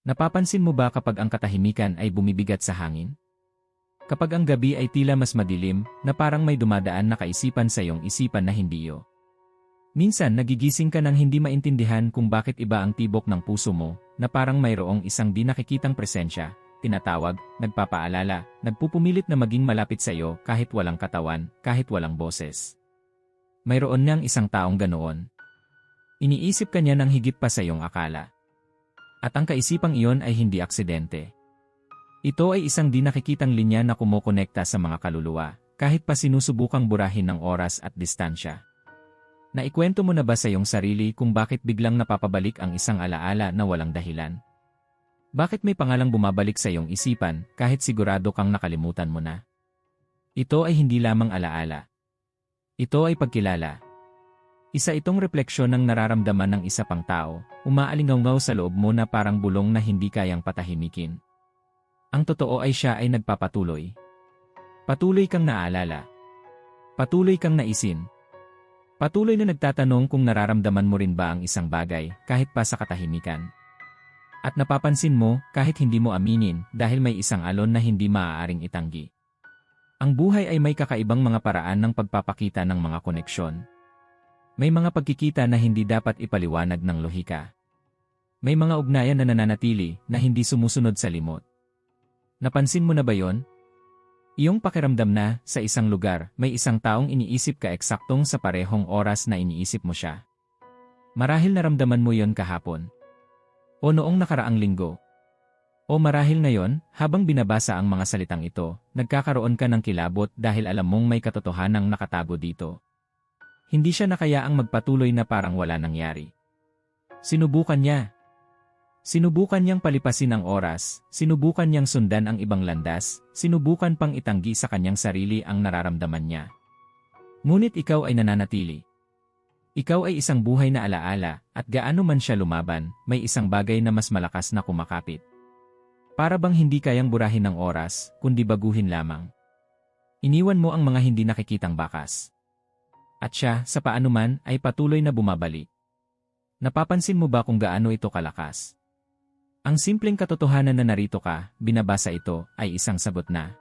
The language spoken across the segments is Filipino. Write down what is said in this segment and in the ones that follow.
Napapansin mo ba kapag ang katahimikan ay bumibigat sa hangin? Kapag ang gabi ay tila mas madilim, na parang may dumadaan na kaisipan sa iyong isipan na hindi iyo. Minsan nagigising ka nang hindi maintindihan kung bakit iba ang tibok ng puso mo, na parang mayroong isang di nakikitang presensya, tinatawag, nagpapaalala, nagpupumilit na maging malapit sa iyo kahit walang katawan, kahit walang boses. Mayroon niyang isang taong ganoon. Iniisip ka niya ng higit pa sa iyong akala. At ang kaisipang iyon ay hindi aksidente. Ito ay isang di nakikitang linya na kumokonekta sa mga kaluluwa, kahit pa sinusubukang burahin ng oras at distansya. Naikwento mo na ba sa iyong sarili kung bakit biglang napapabalik ang isang alaala na walang dahilan? Bakit may pangalang bumabalik sa iyong isipan kahit sigurado kang nakalimutan mo na? Ito ay hindi lamang alaala. Ito ay pagkilala. Isa itong refleksyon ng nararamdaman ng isa pang tao, umaalingaw sa loob mo na parang bulong na hindi kayang patahimikin. Ang totoo ay siya ay nagpapatuloy. Patuloy kang naalala. Patuloy kang naisin. Patuloy na nagtatanong kung nararamdaman mo rin ba ang isang bagay kahit pa sa katahimikan. At napapansin mo, kahit hindi mo aminin, dahil may isang alon na hindi maaaring itanggi. Ang buhay ay may kakaibang mga paraan ng pagpapakita ng mga koneksyon. May mga pagkikita na hindi dapat ipaliwanag ng lohika. May mga ugnayan na nananatili na hindi sumusunod sa limot. Napansin mo na ba yon? Iyong pakiramdam na, sa isang lugar, may isang taong iniisip ka eksaktong sa parehong oras na iniisip mo siya. Marahil naramdaman mo yon kahapon. O noong nakaraang linggo. O marahil ngayon, habang binabasa ang mga salitang ito, nagkakaroon ka ng kilabot dahil alam mong may katotohanang nakatago dito. Hindi siya nakayaang magpatuloy na parang wala nangyari. Sinubukan niya. Sinubukan niyang palipasin ang oras, sinubukan niyang sundan ang ibang landas, sinubukan pang itanggi sa kanyang sarili ang nararamdaman niya. Ngunit ikaw ay nananatili. Ikaw ay isang buhay na alaala, at gaano man siya lumaban, may isang bagay na mas malakas na kumakapit. Para bang hindi kayang burahin ng oras, kundi baguhin lamang. Iniwan mo ang mga hindi nakikitang bakas. At siya, sa paanuman, ay patuloy na bumabalik. Napapansin mo ba kung gaano ito kalakas? Ang simpleng katotohanan na narito ka, binabasa ito, ay isang sagot na.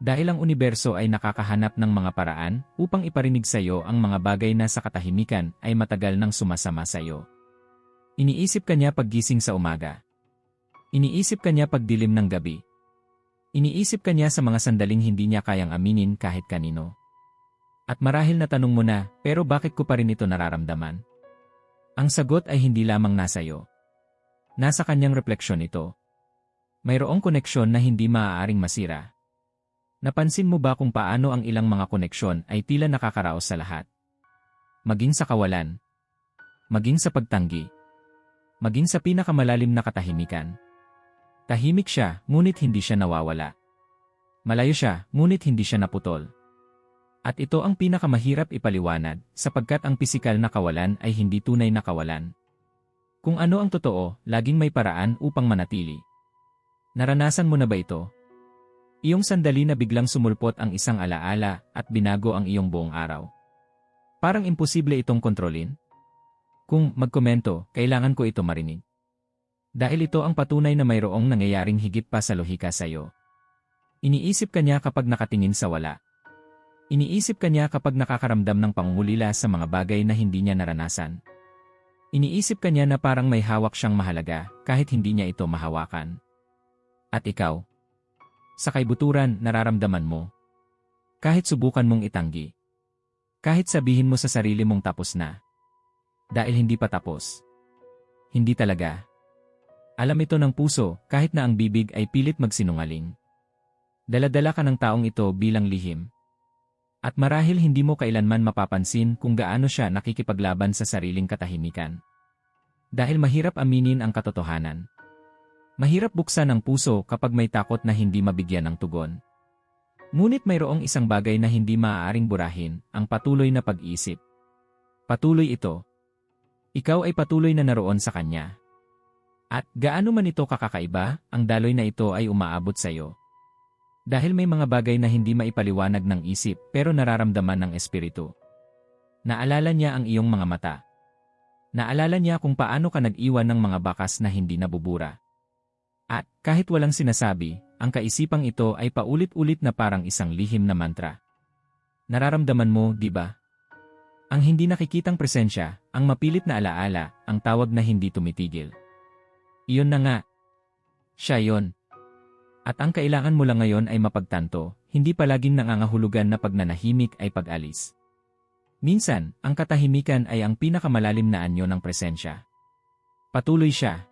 Dahil ang universo ay nakakahanap ng mga paraan upang iparinig sa iyo ang mga bagay na sa katahimikan ay matagal nang sumasama sa iyo. Iniisip kanya paggising sa umaga. Iniisip kanya pagdilim ng gabi. Iniisip kanya sa mga sandaling hindi niya kayang aminin kahit kanino. At marahil na tanong mo na, pero bakit ko pa rin ito nararamdaman? Ang sagot ay hindi lamang nasa iyo. Nasa kanyang refleksyon ito. Mayroong koneksyon na hindi maaaring masira. Napansin mo ba kung paano ang ilang mga koneksyon ay tila nakakaraos sa lahat? Maging sa kawalan. Maging sa pagtanggi. Maging sa pinakamalalim na katahimikan. Tahimik siya, ngunit hindi siya nawawala. Malayo siya, ngunit hindi siya naputol. At ito ang pinakamahirap ipaliwanag, sapagkat ang pisikal na kawalan ay hindi tunay na kawalan. Kung ano ang totoo, laging may paraan upang manatili. Naranasan mo na ba ito? Iyong sandali na biglang sumulpot ang isang alaala at binago ang iyong buong araw. Parang imposible itong kontrolin. Kung magkomento, kailangan ko ito marinig. Dahil ito ang patunay na mayroong nangyayaring higit pa sa lohika sa iyo. Iniisip ka niya kapag nakatingin sa wala. Iniisip ka niya kapag nakakaramdam ng pangungulila sa mga bagay na hindi niya naranasan. Iniisip ka niya na parang may hawak siyang mahalaga kahit hindi niya ito mahawakan. At ikaw, sa kaibuturan, nararamdaman mo. Kahit subukan mong itanggi. Kahit sabihin mo sa sarili mong tapos na. Dahil hindi pa tapos. Hindi talaga. Alam ito ng puso kahit na ang bibig ay pilit magsinungaling. Daladala ka ng taong ito bilang lihim. At marahil hindi mo kailanman mapapansin kung gaano siya nakikipaglaban sa sariling katahimikan. Dahil mahirap aminin ang katotohanan. Mahirap buksan ang puso kapag may takot na hindi mabigyan ng tugon. Ngunit mayroong isang bagay na hindi maaaring burahin, ang patuloy na pag-isip. Patuloy ito. Ikaw ay patuloy na naroon sa kanya. At gaano man ito kakakaiba, ang daloy na ito ay umaabot sa iyo. Dahil may mga bagay na hindi maipaliwanag ng isip pero nararamdaman ng espiritu. Naalala niya ang iyong mga mata. Naalala niya kung paano ka nag-iwan ng mga bakas na hindi nabubura. At kahit walang sinasabi, ang kaisipang ito ay paulit-ulit na parang isang lihim na mantra. Nararamdaman mo, di ba? Ang hindi nakikitang presensya, ang mapilit na alaala, ang tawag na hindi tumitigil. Iyon na nga. Siya yon. At ang kailangan mo lang ngayon ay mapagtanto, hindi palaging nangangahulugan na pagnanahimik ay pag-alis. Minsan, ang katahimikan ay ang pinakamalalim na anyo ng presensya. Patuloy siya.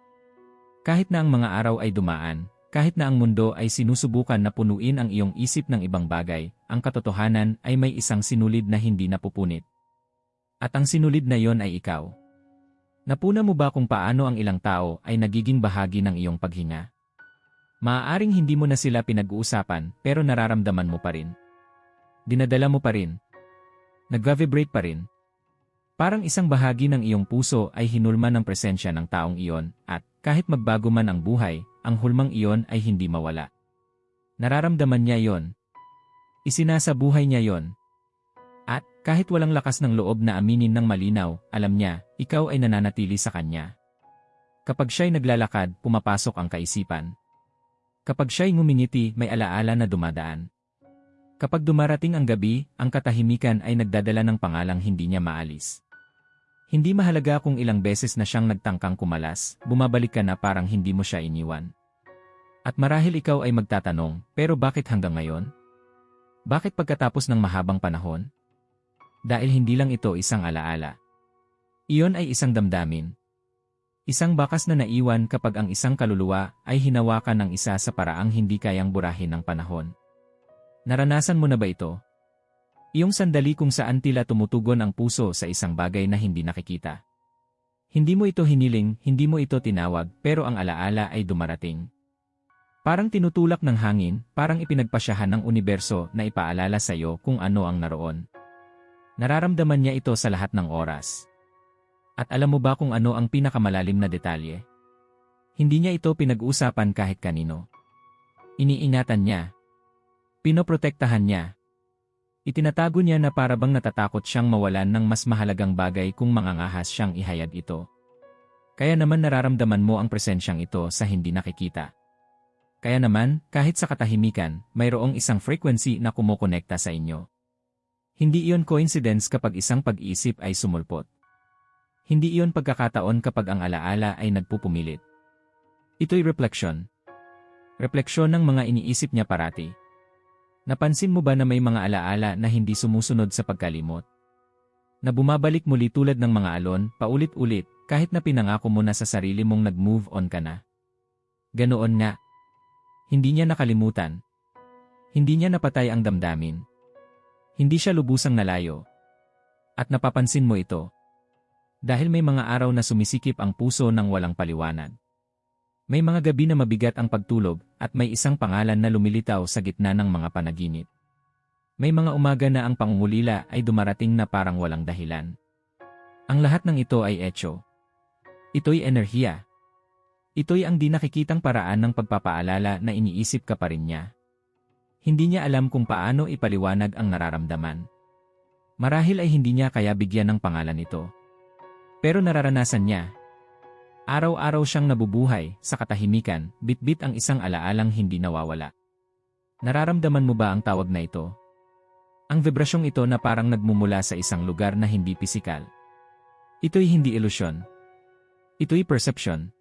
Kahit na ang mga araw ay dumaan, kahit na ang mundo ay sinusubukan na punuin ang iyong isip ng ibang bagay, ang katotohanan ay may isang sinulid na hindi napupunit. At ang sinulid na yon ay ikaw. Napuna mo ba kung paano ang ilang tao ay nagiging bahagi ng iyong paghinga? Maaaring hindi mo na sila pinag-uusapan pero nararamdaman mo pa rin. Dinadala mo pa rin. Nag-vibrate pa rin. Parang isang bahagi ng iyong puso ay hinulma ng presensya ng taong iyon at kahit magbago man ang buhay, ang hulmang iyon ay hindi mawala. Nararamdaman niya yon. Isinasa buhay niya yon. At kahit walang lakas ng loob na aminin ng malinaw, alam niya, ikaw ay nananatili sa kanya. Kapag siya'y naglalakad, pumapasok ang kaisipan. Kapag siya'y ngumingiti, may alaala na dumadaan. Kapag dumarating ang gabi, ang katahimikan ay nagdadala ng pangalang hindi niya maalis. Hindi mahalaga kung ilang beses na siyang nagtangkang kumalas, bumabalik ka na parang hindi mo siya iniwan. At marahil ikaw ay magtatanong, pero bakit hanggang ngayon? Bakit pagkatapos ng mahabang panahon? Dahil hindi lang ito isang alaala. Iyon ay isang damdamin. Isang bakas na naiwan kapag ang isang kaluluwa ay hinawakan ng isa sa paraang hindi kayang burahin ng panahon. Naranasan mo na ba ito? Iyong sandali kung saan tila tumutugon ang puso sa isang bagay na hindi nakikita. Hindi mo ito hiniling, hindi mo ito tinawag, pero ang alaala ay dumarating. Parang tinutulak ng hangin, parang ipinagpasyahan ng universo na ipaalala sa iyo kung ano ang naroon. Nararamdaman niya ito sa lahat ng oras. At alam mo ba kung ano ang pinakamalalim na detalye? Hindi niya ito pinag-uusapan kahit kanino. Iniingatan niya. Pinoprotektahan niya. Itinatago niya na parabang natatakot siyang mawalan ng mas mahalagang bagay kung mangangahas siyang ihayag ito. Kaya naman nararamdaman mo ang presensyang ito sa hindi nakikita. Kaya naman, kahit sa katahimikan, mayroong isang frequency na kumukonekta sa inyo. Hindi iyon coincidence kapag isang pag-iisip ay sumulpot. Hindi iyon pagkakataon kapag ang alaala ay nagpupumilit. Ito'y reflection. Refleksyon ng mga iniisip niya parati. Napansin mo ba na may mga alaala na hindi sumusunod sa pagkalimot? Na bumabalik muli tulad ng mga alon, paulit-ulit, kahit na pinangako mo na sa sarili mong nag-move on ka na. Ganoon nga. Hindi niya nakalimutan. Hindi niya napatay ang damdamin. Hindi siya lubusang nalayo. At napapansin mo ito. Dahil may mga araw na sumisikip ang puso ng walang paliwanag. May mga gabi na mabigat ang pagtulog at may isang pangalan na lumilitaw sa gitna ng mga panaginip. May mga umaga na ang pangungulila ay dumarating na parang walang dahilan. Ang lahat ng ito ay etyo. Ito'y enerhiya. Ito'y ang di nakikitang paraan ng pagpapaalala na iniisip ka pa rin niya. Hindi niya alam kung paano ipaliwanag ang nararamdaman. Marahil ay hindi niya kaya bigyan ng pangalan ito. Pero nararanasan niya, Araw-araw siyang nabubuhay, sa katahimikan, bitbit ang isang alaalang hindi nawawala. Nararamdaman mo ba ang tawag na ito? Ang vibrasyong ito na parang nagmumula sa isang lugar na hindi pisikal. Ito'y hindi ilusyon. Ito'y perception.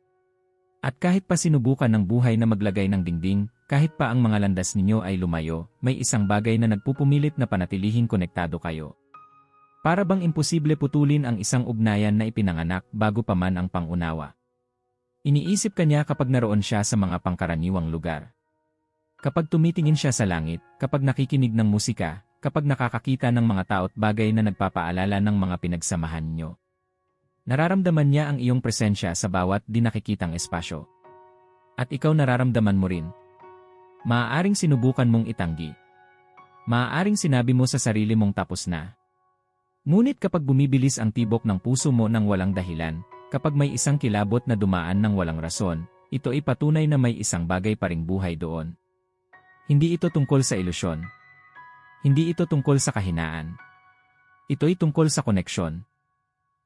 At kahit pa sinubukan ng buhay na maglagay ng dingding, kahit pa ang mga landas ninyo ay lumayo, may isang bagay na nagpupumilit na panatilihing konektado kayo. Para bang imposible putulin ang isang ugnayan na ipinanganak bago pa man ang pangunawa. Iniisip kanya kapag naroon siya sa mga pangkaraniwang lugar. Kapag tumitingin siya sa langit, kapag nakikinig ng musika, kapag nakakakita ng mga tao't bagay na nagpapaalala ng mga pinagsamahan niyo. Nararamdaman niya ang iyong presensya sa bawat di nakikitang espasyo. At ikaw nararamdaman mo rin. Maaaring sinubukan mong itanggi. Maaaring sinabi mo sa sarili mong tapos na. Ngunit kapag bumibilis ang tibok ng puso mo ng walang dahilan, Kapag may isang kilabot na dumaan ng walang rason, ito ay patunay na may isang bagay pa ring buhay doon. Hindi ito tungkol sa ilusyon. Hindi ito tungkol sa kahinaan. Ito ay tungkol sa koneksyon.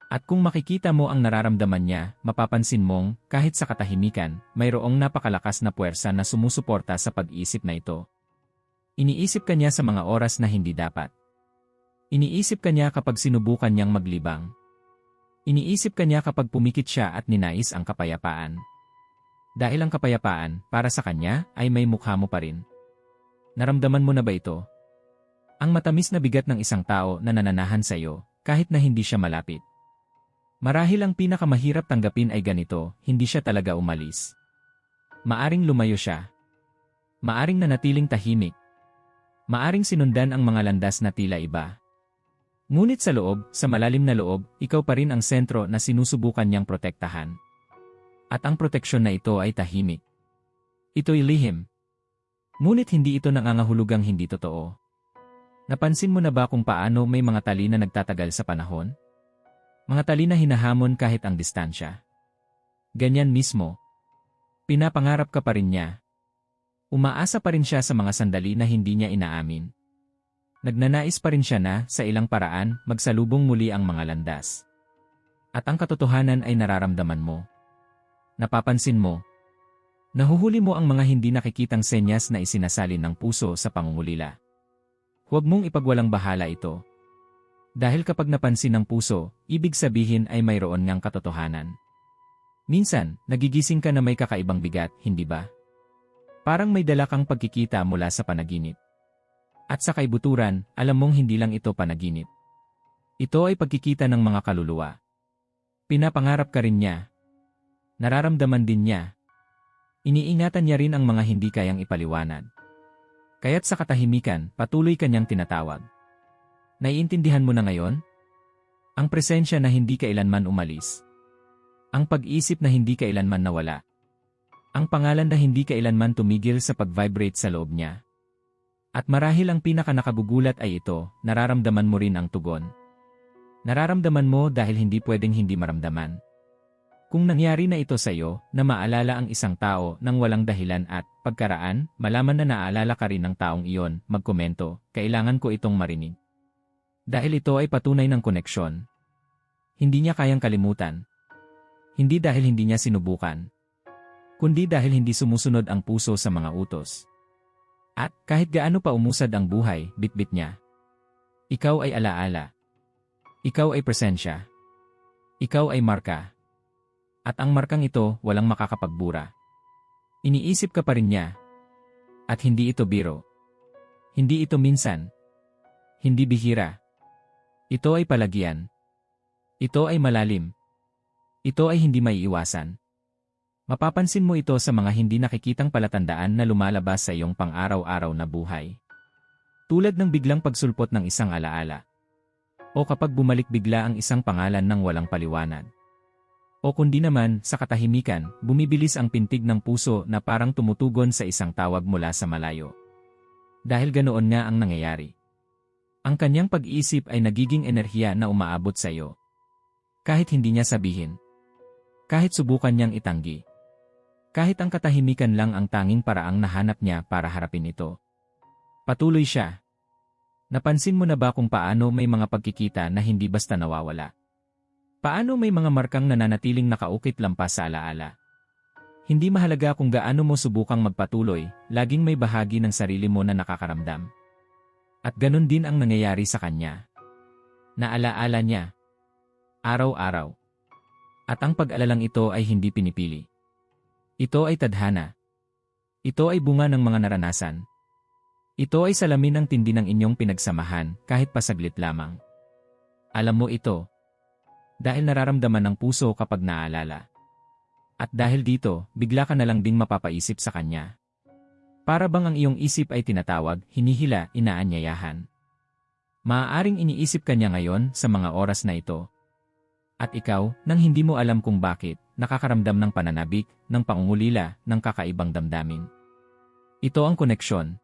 At kung makikita mo ang nararamdaman niya, mapapansin mong, kahit sa katahimikan, mayroong napakalakas na puwersa na sumusuporta sa pag-iisip na ito. Iniisip ka niya sa mga oras na hindi dapat. Iniisip ka niya kapag sinubukan niyang maglibang. Iniisip ka niya kapag pumikit siya at ninais ang kapayapaan. Dahil ang kapayapaan, para sa kanya, ay may mukha mo pa rin. Naramdaman mo na ba ito? Ang matamis na bigat ng isang tao na nananahan sa iyo, kahit na hindi siya malapit. Marahil ang pinakamahirap tanggapin ay ganito, hindi siya talaga umalis. Maaring lumayo siya. Maaring nanatiling tahimik. Maaring sinundan ang mga landas na tila iba. Ngunit sa loob, sa malalim na loob, ikaw pa rin ang sentro na sinusubukan niyang protektahan. At ang proteksyon na ito ay tahimik. Ito'y lihim. Ngunit hindi ito nangangahulugang hindi totoo. Napansin mo na ba kung paano may mga tali na nagtatagal sa panahon? Mga tali na hinahamon kahit ang distansya. Ganyan mismo. Pinapangarap ka pa rin niya. Umaasa pa rin siya sa mga sandali na hindi niya inaamin. Nagnanais pa rin siya na, sa ilang paraan, magsalubong muli ang mga landas. At ang katotohanan ay nararamdaman mo. Napapansin mo. Nahuhuli mo ang mga hindi nakikitang senyas na isinasalin ng puso sa pangungulila. Huwag mong ipagwalang bahala ito. Dahil kapag napansin ng puso, ibig sabihin ay mayroon ngang katotohanan. Minsan, nagigising ka na may kakaibang bigat, hindi ba? Parang may dala kang pagkikita mula sa panaginip. At sa kaibuturan, alam mong hindi lang ito panaginip. Ito ay pagkikita ng mga kaluluwa. Pinapangarap ka rin niya. Nararamdaman din niya. Iniingatan niya rin ang mga hindi kayang ipaliwanag. Kaya't sa katahimikan, patuloy kanyang tinatawag. Naiintindihan mo na ngayon? Ang presensya na hindi kailanman umalis. Ang pag-isip na hindi kailanman nawala. Ang pangalan na hindi kailanman tumigil sa pag-vibrate sa loob niya. At marahil ang pinakanakagugulat ay ito, nararamdaman mo rin ang tugon. Nararamdaman mo dahil hindi pwedeng hindi maramdaman. Kung nangyari na ito sa iyo, na maalala ang isang tao nang walang dahilan at, pagkaraan, malaman na naaalala ka rin ng taong iyon, magkomento, kailangan ko itong marinig. Dahil ito ay patunay ng koneksyon. Hindi niya kayang kalimutan. Hindi dahil hindi niya sinubukan. Kundi dahil hindi sumusunod ang puso sa mga utos. At kahit gaano pa umusad ang buhay, bitbit niya. Ikaw ay alaala. Ikaw ay presensya. Ikaw ay marka. At ang markang ito walang makakapagbura. Iniisip ka pa rin niya. At hindi ito biro. Hindi ito minsan. Hindi bihira. Ito ay palagyan. Ito ay malalim. Ito ay hindi maiiwasan. Mapapansin mo ito sa mga hindi nakikitang palatandaan na lumalabas sa iyong pang-araw-araw na buhay. Tulad ng biglang pagsulpot ng isang alaala. O kapag bumalik bigla ang isang pangalan ng walang paliwanag. O kundi naman, sa katahimikan, bumibilis ang pintig ng puso na parang tumutugon sa isang tawag mula sa malayo. Dahil ganoon nga ang nangyayari. Ang kanyang pag-iisip ay nagiging enerhiya na umaabot sa iyo. Kahit hindi niya sabihin. Kahit subukan niyang itanggi. Kahit ang katahimikan lang ang tanging paraang nahanap niya para harapin ito. Patuloy siya. Napansin mo na ba kung paano may mga pagkikita na hindi basta nawawala? Paano may mga markang nananatiling nakaukit lampas sa alaala? Hindi mahalaga kung gaano mo subukang magpatuloy, laging may bahagi ng sarili mo na nakakaramdam. At ganun din ang nangyayari sa kanya. Naalaala niya. Araw-araw. At ang pag-alalang ito ay hindi pinipili. Ito ay tadhana. Ito ay bunga ng mga naranasan. Ito ay salamin ng tindi ng inyong pinagsamahan kahit pasaglit lamang. Alam mo ito. Dahil nararamdaman ng puso kapag naalala. At dahil dito, bigla ka na lang ding mapapaisip sa kanya. Para bang ang iyong isip ay tinatawag, hinihila, inaanyayahan. Maaaring iniisip ka niya ngayon sa mga oras na ito. At ikaw, nang hindi mo alam kung bakit, nakakaramdam ng pananabik, ng pangungulila, ng kakaibang damdamin. Ito ang koneksyon.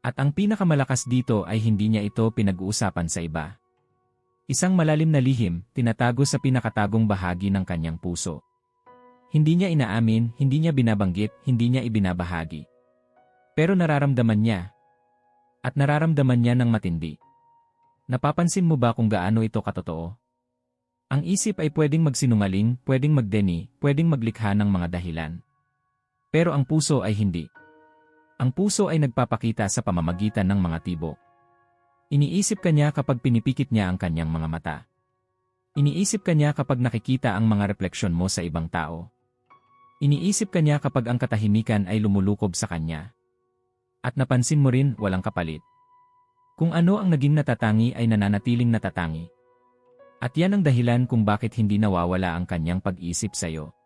At ang pinakamalakas dito ay hindi niya ito pinag-uusapan sa iba. Isang malalim na lihim, tinatago sa pinakatagong bahagi ng kanyang puso. Hindi niya inaamin, hindi niya binabanggit, hindi niya ibinabahagi. Pero nararamdaman niya. At nararamdaman niya ng matindi. Napapansin mo ba kung gaano ito katotoo? Ang isip ay pwedeng magsinungaling, pwedeng magdeni, pwedeng maglikha ng mga dahilan. Pero ang puso ay hindi. Ang puso ay nagpapakita sa pamamagitan ng mga tibok. Iniisip kanya kapag pinipikit niya ang kanyang mga mata. Iniisip kanya kapag nakikita ang mga refleksyon mo sa ibang tao. Iniisip kanya kapag ang katahimikan ay lumulukob sa kanya. At napansin mo rin walang kapalit. Kung ano ang naging natatangi ay nananatiling natatangi. At yan ang dahilan kung bakit hindi nawawala ang kanyang pag-isip sa iyo.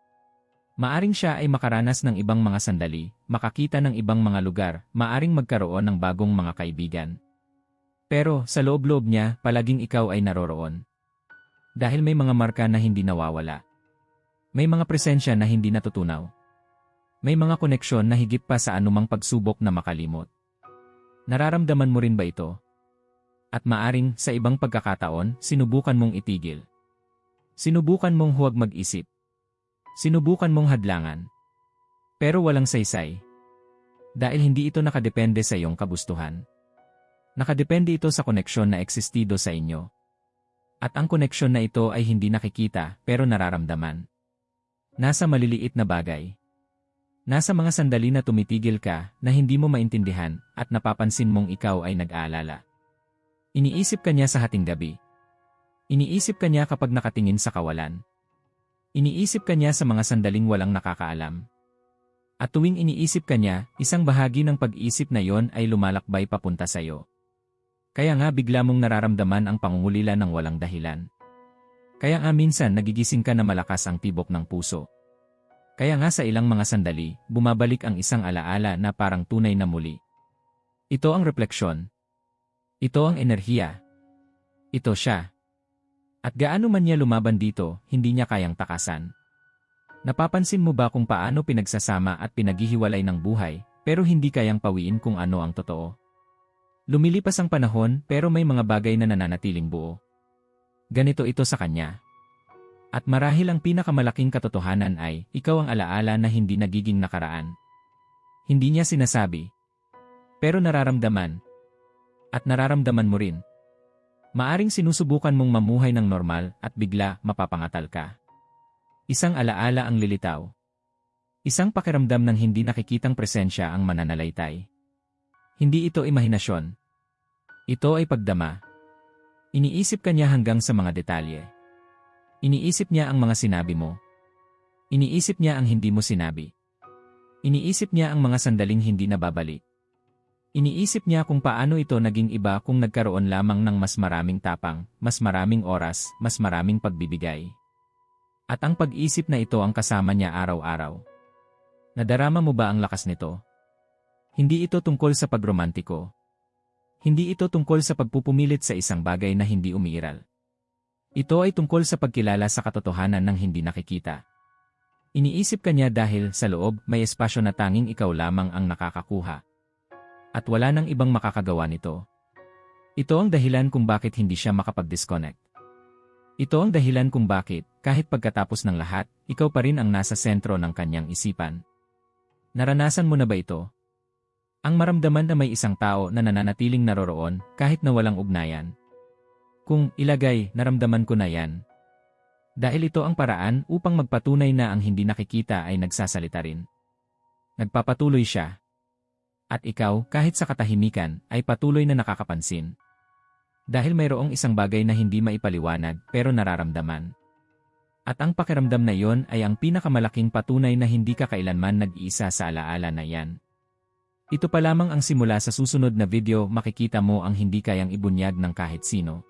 Maaring siya ay makaranas ng ibang mga sandali, makakita ng ibang mga lugar, maaring magkaroon ng bagong mga kaibigan. Pero sa loob-loob niya, palaging ikaw ay naroroon. Dahil may mga marka na hindi nawawala. May mga presensya na hindi natutunaw. May mga koneksyon na higit pa sa anumang pagsubok na makalimot. Nararamdaman mo rin ba ito? At maaring, sa ibang pagkakataon, sinubukan mong itigil. Sinubukan mong huwag mag-isip. Sinubukan mong hadlangan. Pero walang saysay. Dahil hindi ito nakadepende sa iyong kabustuhan. Nakadepende ito sa koneksyon na existido sa inyo. At ang koneksyon na ito ay hindi nakikita pero nararamdaman. Nasa maliliit na bagay. Nasa mga sandali na tumitigil ka na hindi mo maintindihan at napapansin mong ikaw ay nag-aalala. Iniisip ka niya sa hating gabi. Iniisip ka niya kapag nakatingin sa kawalan. Iniisip ka niya sa mga sandaling walang nakakaalam. At tuwing iniisip ka niya, isang bahagi ng pag-isip na yon ay lumalakbay papunta sa iyo. Kaya nga bigla mong nararamdaman ang pangungulila ng walang dahilan. Kaya nga minsan nagigising ka na malakas ang tibok ng puso. Kaya nga sa ilang mga sandali, bumabalik ang isang alaala na parang tunay na muli. Ito ang refleksyon. Ito ang enerhiya. Ito siya. At gaano man niya lumaban dito, hindi niya kayang takasan. Napapansin mo ba kung paano pinagsasama at pinaghihiwalay ng buhay, pero hindi kayang pawiin kung ano ang totoo? Lumilipas ang panahon pero may mga bagay na nananatiling buo. Ganito ito sa kanya. At marahil ang pinakamalaking katotohanan ay, ikaw ang alaala na hindi nagiging nakaraan. Hindi niya sinasabi. Pero nararamdaman. At nararamdaman mo rin. Maaring sinusubukan mong mamuhay ng normal at bigla mapapangatal ka. Isang alaala ang lilitaw. Isang pakiramdam ng hindi nakikitang presensya ang mananalaytay. Hindi ito imahinasyon. Ito ay pagdama. Iniisip ka niya hanggang sa mga detalye. Iniisip niya ang mga sinabi mo. Iniisip niya ang hindi mo sinabi. Iniisip niya ang mga sandaling hindi nababalik. Iniisip niya kung paano ito naging iba kung nagkaroon lamang ng mas maraming tapang, mas maraming oras, mas maraming pagbibigay. At ang pag-isip na ito ang kasama niya araw-araw. Nadarama mo ba ang lakas nito? Hindi ito tungkol sa pagromantiko. Hindi ito tungkol sa pagpupumilit sa isang bagay na hindi umiiral. Ito ay tungkol sa pagkilala sa katotohanan ng hindi nakikita. Iniisip ka niya dahil sa loob may espasyo na tanging ikaw lamang ang nakakakuha. At wala nang ibang makakagawa nito. Ito ang dahilan kung bakit hindi siya makapag-disconnect. Ito ang dahilan kung bakit, kahit pagkatapos ng lahat, ikaw pa rin ang nasa sentro ng kanyang isipan. Naranasan mo na ba ito? Ang maramdaman na may isang tao na nananatiling naroroon kahit na walang ugnayan, kung ilagay, naramdaman ko na yan. Dahil ito ang paraan upang magpatunay na ang hindi nakikita ay nagsasalita rin. Nagpapatuloy siya. At ikaw, kahit sa katahimikan, ay patuloy na nakakapansin. Dahil mayroong isang bagay na hindi maipaliwanag pero nararamdaman. At ang pakiramdam na yon ay ang pinakamalaking patunay na hindi ka kailanman nag-iisa sa alaala na yan. Ito pa lamang ang simula sa susunod na video makikita mo ang hindi kayang ibunyag ng kahit sino.